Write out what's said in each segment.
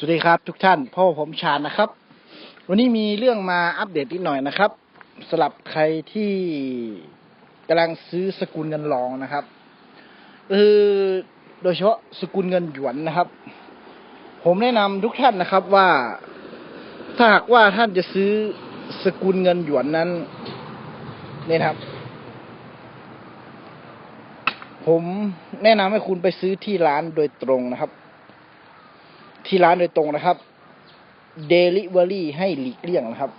สวัสดีครับทุกท่านพ่อผมชาญนะครับ วันนี้มีเรื่องมาอัปเดตนิดหน่อยนะครับสำหรับใครที่กำลังซื้อสกุลเงินรองนะครับคือโดยเฉพาะสกุลเงินหยวนนะครับ ผมแนะนำทุกท่านนะครับว่า ถ้าหากว่าท่านจะซื้อสกุลเงินหยวนนั้นเนี่ยครับ ผมแนะนำให้คุณไปซื้อที่ร้านโดยตรงนะครับ ที่ร้านโดยตรงนะครับ Delivery ให้หลีกเลี่ยงนะครับ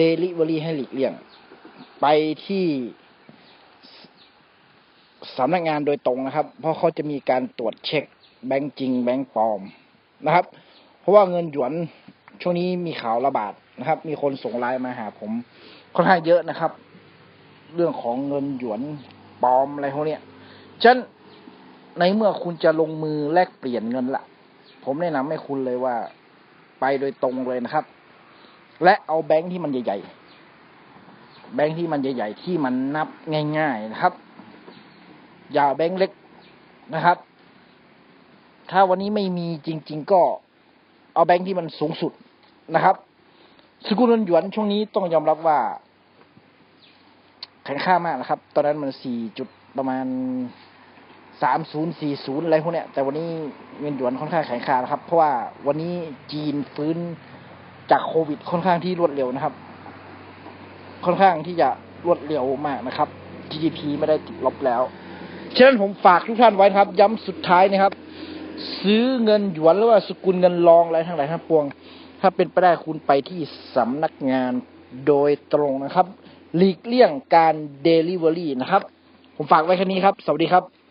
Delivery ให้หลีกเลี่ยง ไปที่สำนักงานโดยตรงนะครับ เพราะเขาจะมีการตรวจเช็คแบงก์จริง แบงก์ปลอมนะครับ เพราะว่าเงินหยวนช่วงนี้มีข่าวระบาดนะครับ มีคนส่งไลน์มาหาผมค่อนข้างเยอะนะครับ เรื่องของเงินหยวนปลอมอะไรพวกนี้ฉะนั้นในเมื่อคุณจะลงมือแลกเปลี่ยนเงินละ ผมแนะนำให้คุณเลยว่า ไปโดยตรงเลยนะครับ และเอาแบงค์ที่มันใหญ่ๆแบงค์ที่มันใหญ่ ๆ ที่มันนับง่าย ๆนะครับ อย่าเอาแบงค์เล็กนะครับ ถ้าวันนี้ไม่มีจริง ๆ ก็เอาแบงค์ที่มันสูงสุดนะครับสกุลเงินหยวนช่วงนี้ต้องยอมรับว่าแข็งค่ามากนะครับ ตอนนั้นมันสี่จุดประมาณ สามศูนย์สี่ศูนย์อะไรพวกเนี้ย แต่วันนี้เงินหยวนค่อนข้างแข็งค่านะครับ เพราะว่าวันนี้จีนฟื้นจากโควิดค่อนข้างที่รวดเร็วนะครับ ค่อนข้างที่จะรวดเร็วมากนะครับ GDP ไม่ได้ติดลบแล้ว ฉะนั้นผมฝากทุกท่านไว้ครับ ย้ำสุดท้ายนะครับ ซื้อเงินหยวนหรือว่าสกุลเงินรองอะไรทั้งหลายทั้งปวง ถ้าเป็นไปได้คุณไปที่สำนักงานโดยตรงนะครับ หลีกเลี่ยงการเดลิเวอรี่นะครับ ผมฝากไว้แค่นี้ครับ สวัสดีครับ